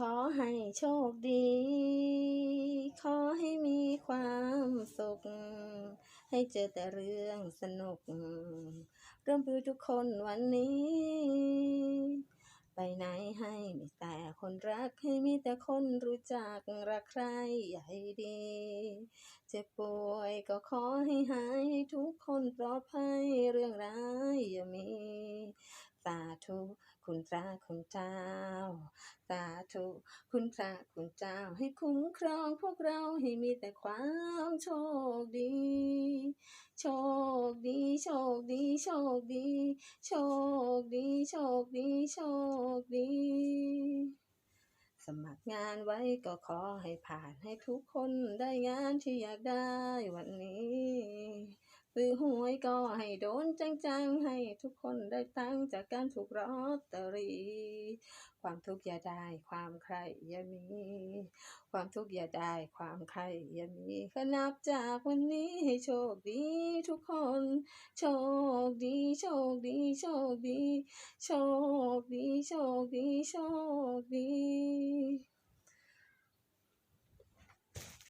ขอให้โชคดี ขอให้มีความสุข ให้เจอแต่เรื่องสนุกร่วมมือทุกคนวันนี้ ไปไหนให้มีแต่คนรัก ให้มีแต่คนรู้จัก รักใครอย่าให้ดี เจ็บป่วยก็ขอให้หายทุกคนปลอดภัยเรื่องร้ายอย่ามี พระคุณเจ้า สาธุ คุณพระคุณเจ้า ให้คุ้มครองพวกเราให้มีแต่ความโชคดี โชคดี โชคดี โชคดี โชคดี โชคดี โชคดี สมัครงานไว้ก็ขอให้ผ่านให้ทุกคนได้งานที่อยากได้วันนี้ ซื้อหวยก็ให้โดนจังๆ ให้ทุกคนได้ตังจากการถูกลอตเตอรี่ ความทุกข์อย่าได้ความใครอย่ามี ความทุกข์อย่าได้ความใครอย่ามีขนับจากวันนี้ให้โชคดีทุกคน โชคดีโชคดีโชคดี โชคดีโชคดีโชคดี